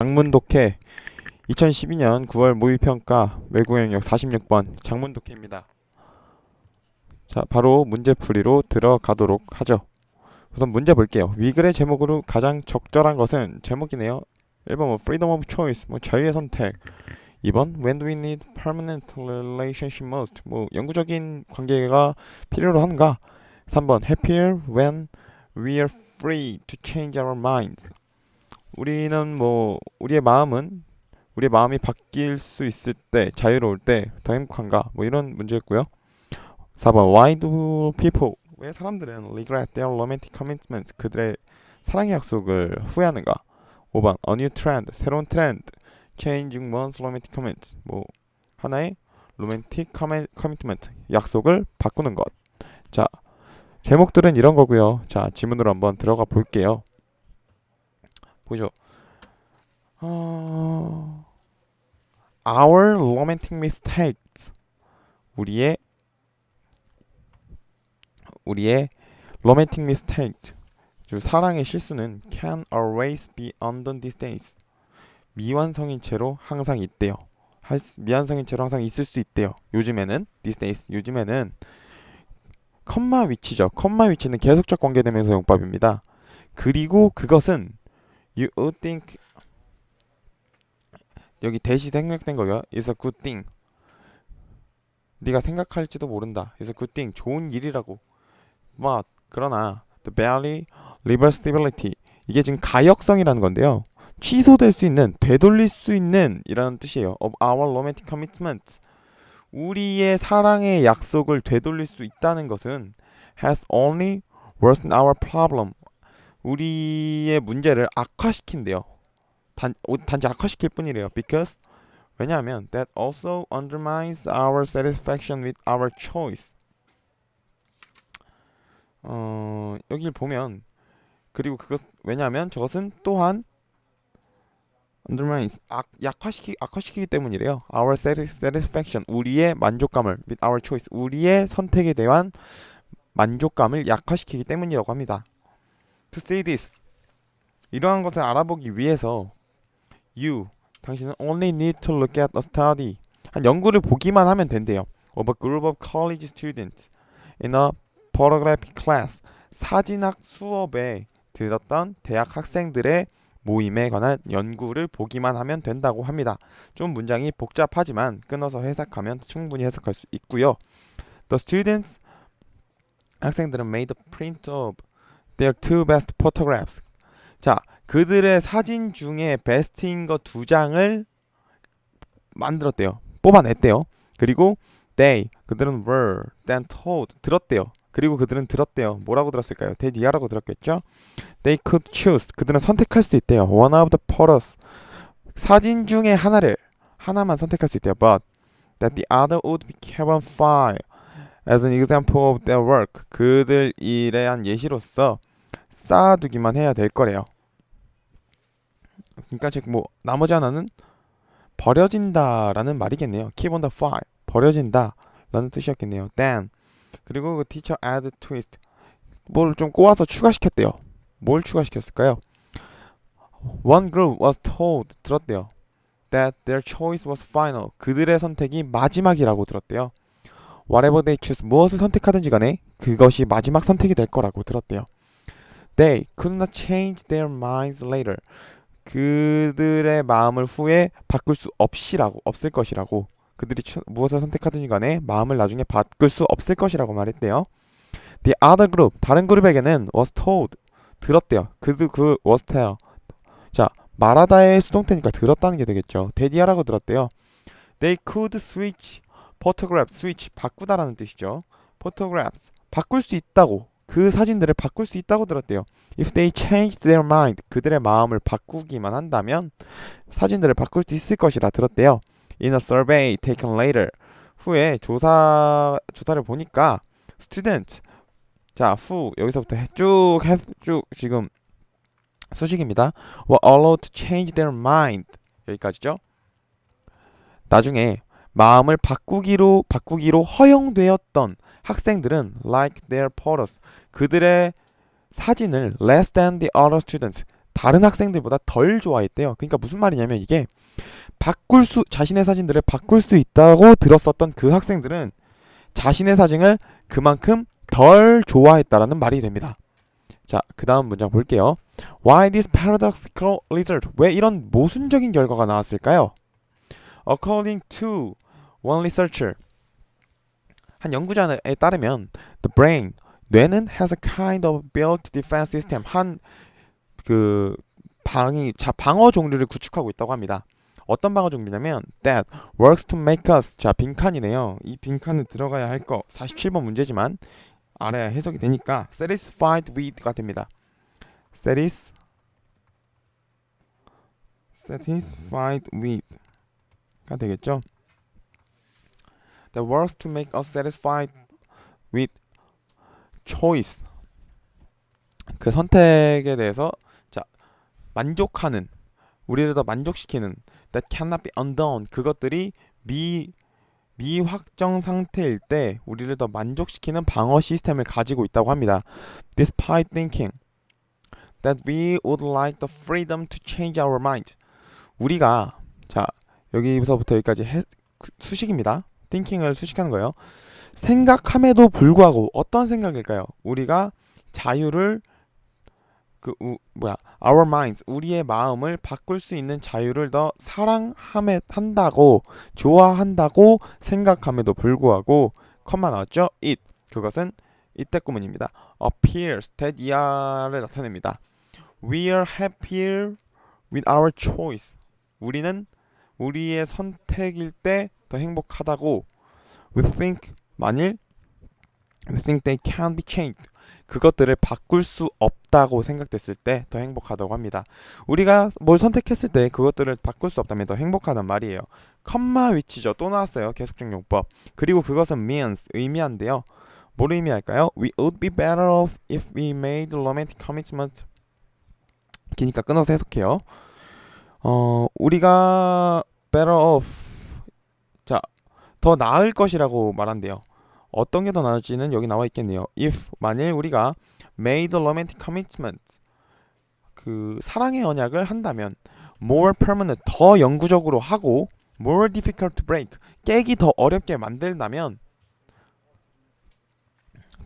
장문독해 2012년 9월 모의평가 외국어 영역 46번 장문독해입니다. 자, 바로 문제풀이로 들어가도록 하죠. 우선 문제 볼게요. 위글의 제목으로 가장 적절한 것은 제목이네요. 1번 뭐 freedom of choice, 뭐 자유의 선택. 2번 when do we need permanent relationship most, 뭐 영구적인 관계가 필요로 한가. 3번 happier when we are free to change our minds. 우리는 뭐 우리의 마음은 우리의 마음이 바뀔 수 있을 때 자유로울 때 더 행복한가 뭐 이런 문제였고요. 4번 Why do people 왜 사람들은 regret their romantic commitments 그들의 사랑의 약속을 후회하는가? 5번 A new trend 새로운 트렌드 changing one's romantic commitments 뭐 하나의 로맨틱 커미트먼트 약속을 바꾸는 것. 자 제목들은 이런 거고요. 자 지문으로 한번 들어가 볼게요. 보죠. 어... Our romantic mistakes. 우리의 우리의 romantic mistake. 즉 사랑의 실수는 can always be undone these days. 미완성인 채로 항상 있대요. 미완성인 채로 항상 있을 수 있대요. 요즘에는 these days 요즘에는 컴마 위치죠. 컴마 위치는 계속적 관계대명사 용법입니다. 그리고 그것은 you would think 여기 대시 생략된 거요. is a good thing. 네가 생각할지도 모른다. is a good thing. 좋은 일이라고. but 그러나 the barely reversibility 이게 지금 가역성이라는 건데요. 취소될 수 있는, 되돌릴 수 있는 이라는 뜻이에요. of our romantic commitments. 우리의 사랑의 약속을 되돌릴 수 있다는 것은 has only worsened our problem. 우리의 문제를 악화시킨대요. 단, 오- 단지 악화시킬 뿐이래요. Because 왜냐하면 that also undermines our satisfaction with our choice. 어, 여기를 보면 그리고 그것 왜냐하면 저것은 또한 undermines 악, 약화시키 악화시키기 때문이래요. Our satis- satisfaction 우리의 만족감을 with our choice 우리의 선택에 대한 만족감을 약화시키기 때문이라고 합니다. To say this 이러한 것을 알아보기 위해서 you 당신은 only need to look at a study 한 연구를 보기만 하면 된대요. of a group of college students in a photographic class 사진학 수업에 들었던 대학 학생들의 모임에 관한 연구를 보기만 하면 된다고 합니다. 좀 문장이 복잡하지만 끊어서 해석하면 충분히 해석할 수 있고요. The students 학생들은 made a print of their two best photographs. 자, 그들의 사진 중에 베스트인 거 두 장을 만들었대요. 뽑아냈대요. 그리고 they 그들은 were then told 들었대요. 그리고 그들은 들었대요. 뭐라고 들었을까요? 대디아라고 들었겠죠? They could choose 그들은 선택할 수 있대요. One of the photos 사진 중에 하나를 하나만 선택할 수 있대요. But that the other would be kept on file as an example of their work 그들 일에 한 예시로서 쌓아두기만 해야 될 거래요. 그러니까 지금 뭐 나머지 하나는 버려진다라는 말이겠네요. Keep on the file 버려진다라는 뜻이었겠네요. Then 그리고 그 teacher add twist 뭘 좀 꼬아서 추가시켰대요. 뭘 추가시켰을까요? One group was told 들었대요. That their choice was final. 그들의 선택이 마지막이라고 들었대요. Whatever they choose 무엇을 선택하든지 간에 그것이 마지막 선택이 될 거라고 들었대요. They could not change their minds later. 그들의 마음을 후에 바꿀 수 없이라고 없을 것이라고 그들이 처- 무엇을 선택하든지 간에 마음을 나중에 바꿀 수 없을 것이라고 말했대요. The other group 다른 그룹에게는 was told 들었대요. 그도 그 was tell. 자 말하다의 수동태니까 들었다는 게 되겠죠. 대디하라고 들었대요. They could switch photograph switch 바꾸다라는 뜻이죠. photographs 바꿀 수 있다고 그 사진들을 바꿀 수 있다고 들었대요. If they changed their mind 그들의 마음을 바꾸기만 한다면 사진들을 바꿀 수 있을 것이라 들었대요. In a survey taken later 후에 조사 조사를 보니까 students 자후 여기서부터 쭉 쭉 지금 수식입니다. were allowed to change their mind 여기까지죠. 나중에 마음을 바꾸기로 바꾸기로 허용되었던 학생들은 like their photos 그들의 사진을 less than the other students 다른 학생들보다 덜 좋아했대요. 그러니까 무슨 말이냐면 이게 바꿀 수 자신의 사진들을 바꿀 수 있다고 들었었던 그 학생들은 자신의 사진을 그만큼 덜 좋아했다라는 말이 됩니다. 자, 그 다음 문장 볼게요. Why this paradoxical result? 왜 이런 모순적인 결과가 나왔을까요? According to one researcher, 한 연구자에 따르면 the brain, 뇌는 has a kind of built defense system, 한그 방이 자 방어 종류를 구축하고 있다고 합니다. 어떤 방어 종류냐면 that works to make us 자 빈칸이네요. 이 빈칸에 들어가야 할 거 47번 문제지만 알아야 해석이 되니까 satisfied with가 됩니다. satis satisfied with가 되겠죠. That works to make us satisfied with choice 그 선택에 대해서 자 만족하는 우리를 더 만족시키는 that cannot be undone 그것들이 미 미확정 상태일 때 우리를 더 만족시키는 방어 시스템을 가지고 있다고 합니다. Despite thinking that we would like the freedom to change our mind. 우리가 자 여기서부터 여기까지 해, 수식입니다. Thinking을 수식하는 거예요. 생각함에도 불구하고 어떤 생각일까요? 우리가 자유를 그 우, 뭐야 our minds 우리의 마음을 바꿀 수 있는 자유를 더 사랑함에 한다고 좋아한다고 생각함에도 불구하고 컴마 나왔죠? it 그것은 이때 구문입니다. appears that 이하를 나타냅니다. We are happier with our choice. 우리는 우리의 선택일 때 더 행복하다고 we think 만일 we think they can be changed 그것들을 바꿀 수 없다고 생각됐을 때 더 행복하다고 합니다. 우리가 뭘 선택했을 때 그것들을 바꿀 수 없다면 더 행복하단 말이에요. 컴마 위치죠. 또 나왔어요. 계속적 용법. 그리고 그것은 means 의미한데요. 뭘 의미할까요? We would be better off if we made romantic commitment. 기니까 끊어서 해석해요. 어, 우리가 better off 자, 더 나을 것이라고 말한대요. 어떤 게 더 나을지는 여기 나와 있겠네요. If 만일 우리가 made a romantic commitment 그 사랑의 언약을 한다면 more permanent 더 영구적으로 하고 more difficult to break 깨기 더 어렵게 만들다면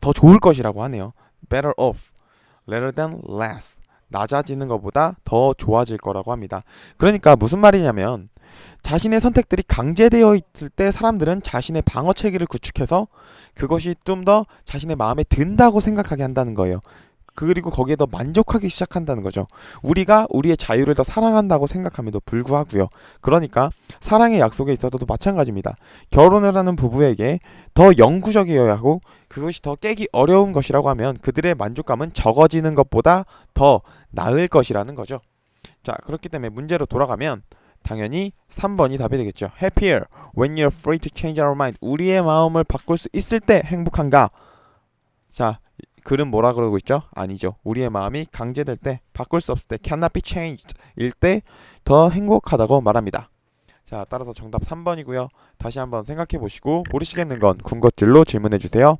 더 좋을 것이라고 하네요. better off rather than less 낮아지는 것보다 더 좋아질 거라고 합니다. 그러니까 무슨 말이냐면 자신의 선택들이 강제되어 있을 때 사람들은 자신의 방어 체계를 구축해서 그것이 좀 더 자신의 마음에 든다고 생각하게 한다는 거예요. 그리고 거기에 더 만족하기 시작한다는 거죠. 우리가 우리의 자유를 더 사랑한다고 생각함에도 불구하고요. 그러니까 사랑의 약속에 있어서도 마찬가지입니다. 결혼을 하는 부부에게 더 영구적이어야 하고 그것이 더 깨기 어려운 것이라고 하면 그들의 만족감은 적어지는 것보다 더 나을 것이라는 거죠. 자, 그렇기 때문에 문제로 돌아가면 당연히 3번이 답이 되겠죠. Happier when you're free to change our mind. 우리의 마음을 바꿀 수 있을 때 행복한가? 자, 글은 뭐라 그러고 있죠? 아니죠. 우리의 마음이 강제될 때, 바꿀 수 없을 때, cannot be changed 일 때 더 행복하다고 말합니다. 자, 따라서 정답 3번이고요. 다시 한번 생각해 보시고 모르시겠는 건 군것질로 질문해 주세요.